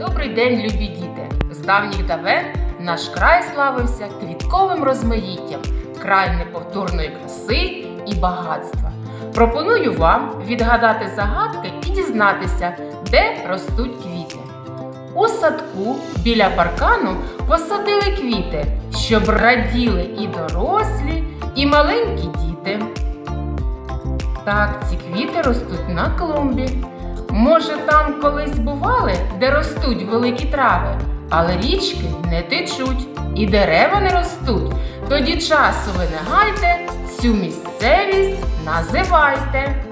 Добрий день, любі діти! З давніх давен наш край славився квітковим розмаїттям, край неповторної краси і багатства. Пропоную вам відгадати загадки і дізнатися, де ростуть квіти. У садку біля паркану посадили квіти, щоб раділи і дорослі, і маленькі діти. Так, ці квіти ростуть на клумбі. Може, там колись бували, де ростуть великі трави, але річки не течуть і дерева не ростуть. Тоді часу ви не гайте, цю місцевість називайте.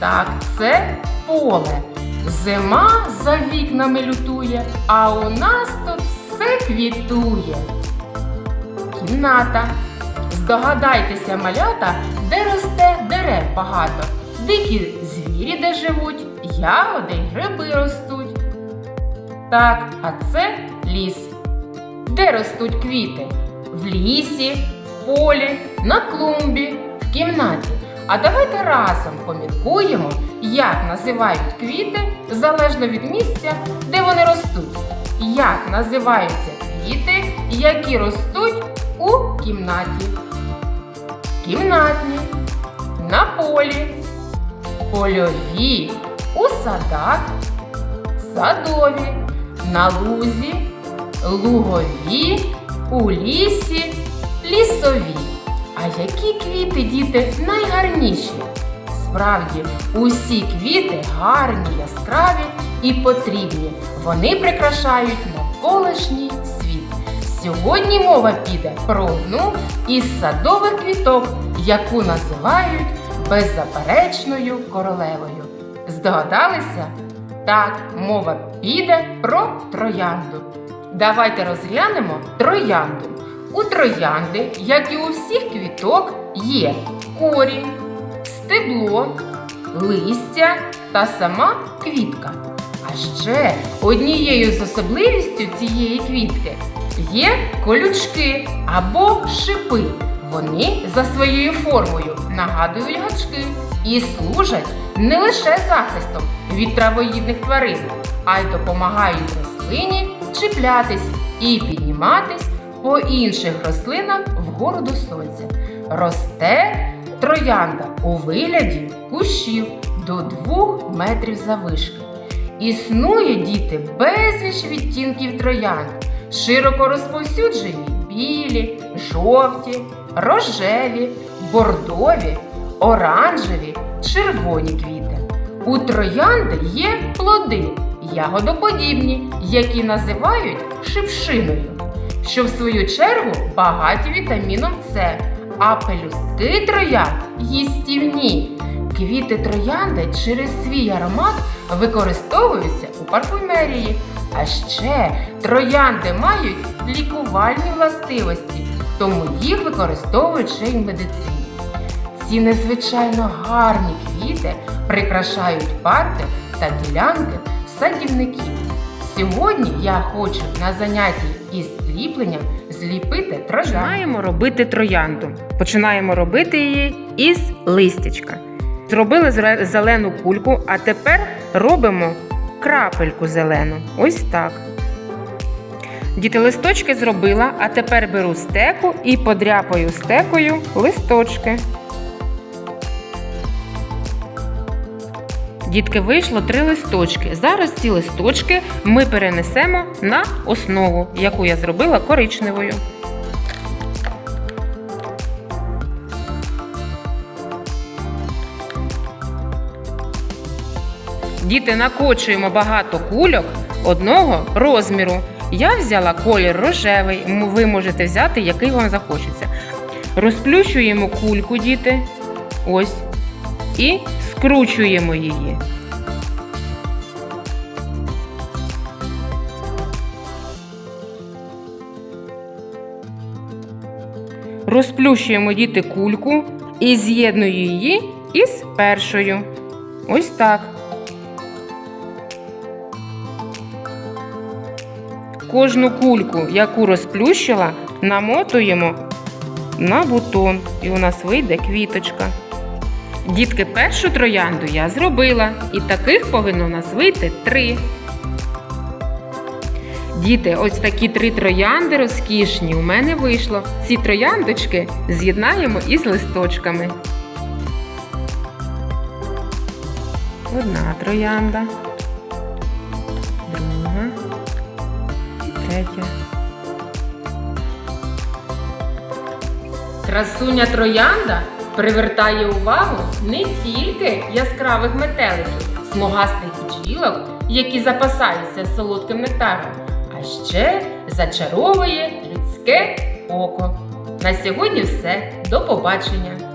Так, це поле. Зима за вікнами лютує, а у нас тут все квітує. Кімната. Здогадайтеся, малята, де росте дерев багато. Дикі звірі, живуть, ягоди й гриби ростуть. Так, а це ліс. Де ростуть квіти? В лісі, в полі, на клумбі, в кімнаті. А давайте разом поміркуємо, як називають квіти залежно від місця, де вони ростуть. Як називаються квіти, які ростуть у кімнаті. Кімнатні, на полі, польові, у садах, садові, на лузі, лугові, у лісі, лісові. А які квіти, діти, найгарніші? Справді, усі квіти гарні, яскраві і потрібні. Вони прикрашають навколишній світ. Сьогодні мова піде про одну із садових квіток, яку називають беззаперечною королевою. Здогадалися? Так, мова піде про троянду. Давайте розглянемо троянду. У троянди, як і у всіх квіток, є корінь, стебло, листя та сама квітка. А ще однією з особливістю цієї квітки є колючки або шипи. Вони за своєю формою нагадують гачки і служать не лише захистом від травоїдних тварин, а й допомагають рослині чіплятись і підніматись по інших рослинах вгору до сонця. Росте троянда у вигляді кущів до 2 метрів завишки. Існує діти безліч відтінків троянд, широко розповсюджені білі, жовті, рожеві, бордові, оранжеві, червоні квіти. У троянди є плоди, ягодоподібні, які називають шипшиною, що в свою чергу багаті вітаміном С, а пелюстки троянд їстівні. Квіти троянди через свій аромат використовуються у парфумерії. А ще троянди мають лікувальні властивості, тому їх використовують ще й в медицині. Ці незвичайно гарні квіти прикрашають парки та ділянки садівників. Сьогодні я хочу на занятті із ліпленням зліпити троянду. Починаємо робити троянду. Починаємо робити її із листячка. Зробили зелену кульку, а тепер робимо крапельку зелену. Ось так. Діти листочки зробила, а тепер беру стеку і подряпаю стекою листочки. Дітки вийшло три листочки. Зараз ці листочки ми перенесемо на основу, яку я зробила коричневою. Діти накочуємо багато кульок одного розміру. Я взяла колір рожевий, ви можете взяти, який вам захочеться. Розплющуємо кульку, діти. Ось. І скручуємо її. Розплющуємо діти кульку і з'єднуємо її із першою. Ось так. Кожну кульку, яку розплющила, намотуємо на бутон, і у нас вийде квіточка. Дітки, першу троянду я зробила, і таких повинно у нас вийти три. Діти, ось такі три троянди розкішні у мене вийшло. Ці трояндочки з'єднаємо із листочками. Одна троянда, і третя. Красуня троянда привертає увагу не тільки яскравих метеликів, смугастих бджілок, які запасаються солодким нектаром, а ще зачаровує людське око. На сьогодні все. До побачення!